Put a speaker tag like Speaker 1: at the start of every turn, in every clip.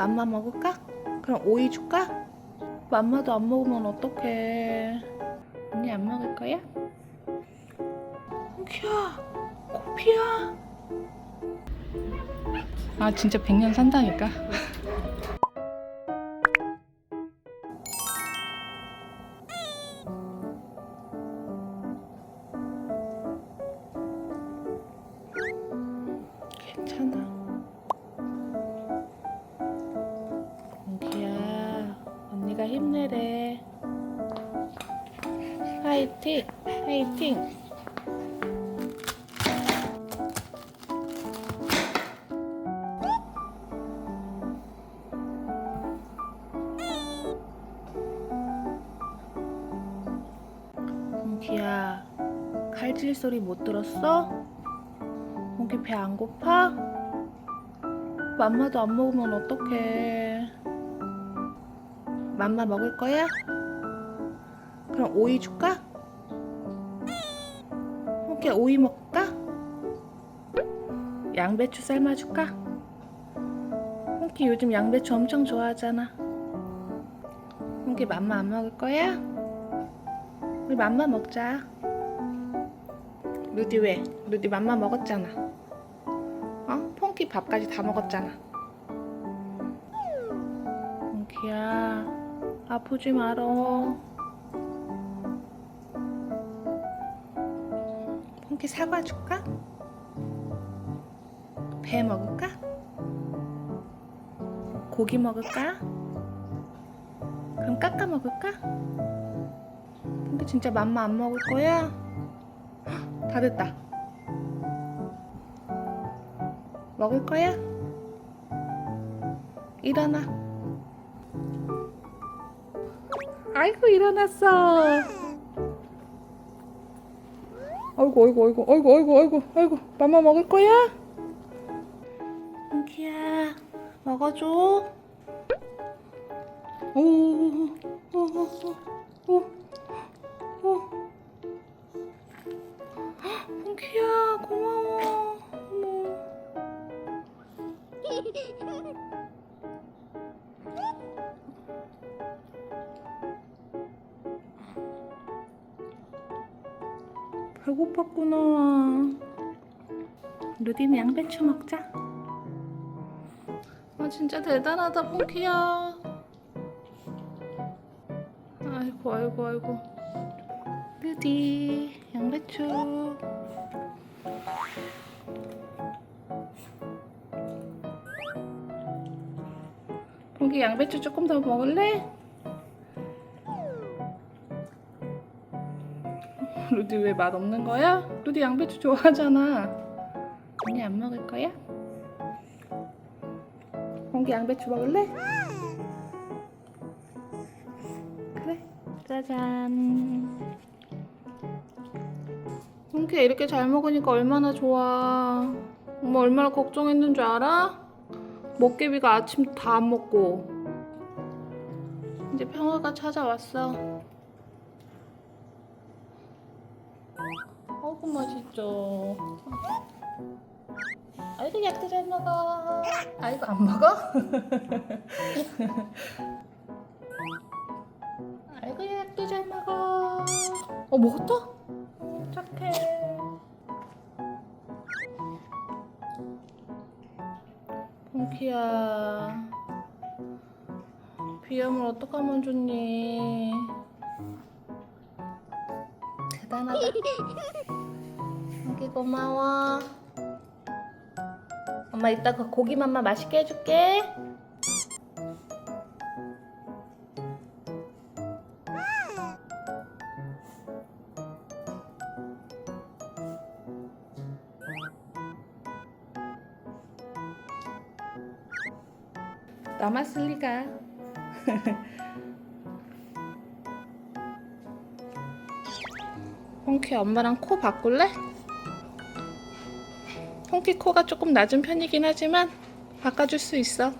Speaker 1: 맘마 먹을까? 그럼 오이 줄까? 맘마도 안 먹으면 어떡해. 언니 안 먹을 거야? 홍키야, 코피야. 아 진짜 백년 산다니까. 괜찮아. 힘내래. 화이팅, 화이팅. 공기야, 칼질 소리 못 들었어? 공기 배안 고파? 맘마도 안 먹으면 어떡해. 맘마 먹을 거야? 그럼 오이 줄까? 홍기 오이 먹을까? 양배추 삶아줄까? 홍기 요즘 양배추 엄청 좋아하잖아. 홍기 맘마 안 먹을 거야? 우리 맘마 먹자. 루디 왜? 루디 맘마 먹었잖아. 어? 퐁키 밥까지 다 먹었잖아. 퐁키야, 아프지 말어. 퐁키 사과 줄까? 배 먹을까? 고기 먹을까? 그럼 깎아 먹을까? 퐁키 진짜 맘마 안 먹을 거야? 헉, 다 됐다. 먹을 거야? 일어나. 아이고 일어났어. 아이고 아이고 아이고 아이고 아이고 아이고 아이고 맘마 먹을 거야? 은키야 먹어줘. 오오오오오오 은키야 고마워. 어머. 배고팠구나. 루디는 양배추 먹자. 아 진짜 대단하다 퐁키야. 아이고 아이고 아이고. 루디 양배추. 퐁키 양배추 조금 더 먹을래? 루디 왜 맛 없는 거야? 루디 양배추 좋아하잖아. 언니 안 먹을 거야? 공기 양배추 먹을래? 그래. 짜잔. 공기야 이렇게 잘 먹으니까 얼마나 좋아. 엄마 얼마나 걱정했는 줄 알아? 먹개비가 아침 다 안 먹고. 이제 평화가 찾아왔어. 어구 맛있죠. 아이고 약도 잘 먹어. 아이고 안 먹어? 아이고 약도 잘 먹어. 어 먹었다? 착해. 펑키야. 비염을 어떡하면 좋니? 대단하다. 여기 고마워. 엄마 이따 그 고기 맘마 맛있게 해줄게. 리가. 펑키 엄마랑 코 바꿀래? 펑키 코가 조금 낮은 편이긴 하지만 바꿔줄 수 있어.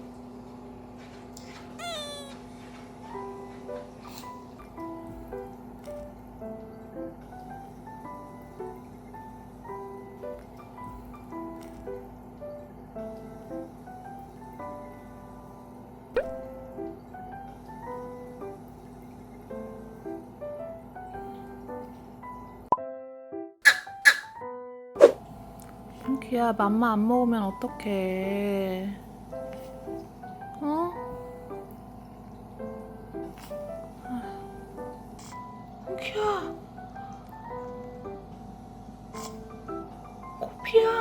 Speaker 1: 펑키야 맘마 안 먹으면 어떡해. 어? 펑키야. 코피야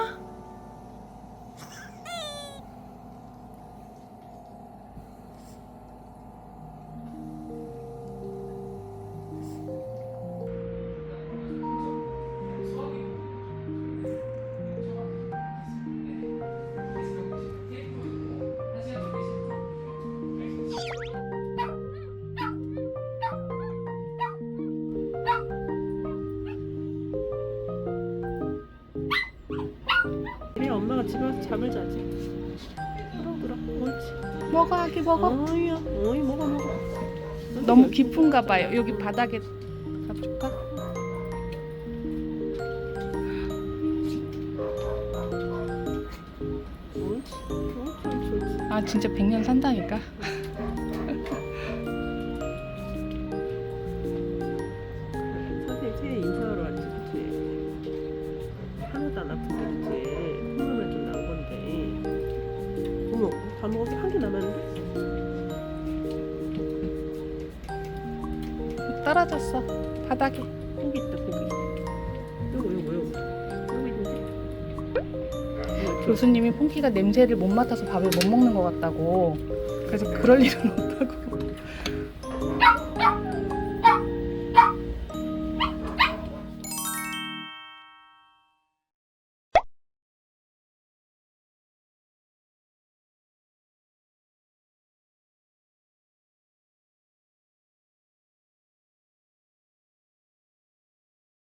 Speaker 2: 엄마가 집에 와서 잠을 자지. 그럼 옳지.
Speaker 1: 먹어 아기 먹어
Speaker 2: 어이야, 어이 먹어 먹어.
Speaker 1: 너무 깊은가 봐요 여기 바닥에 가볼까?
Speaker 2: 옳지, 옳지, 옳지.
Speaker 1: 아 진짜 100년 산다니까
Speaker 2: 어머, 다 먹었어? 한개 남았는데?
Speaker 1: 떨어졌어 바닥에
Speaker 2: 고기 있다, 고기. 요거, 요거, 요거. 여기 있는데?
Speaker 1: 교수님이 폰키가 냄새를 못 맡아서 밥을 못 먹는 것 같다고 그래서 그럴 일은 없다고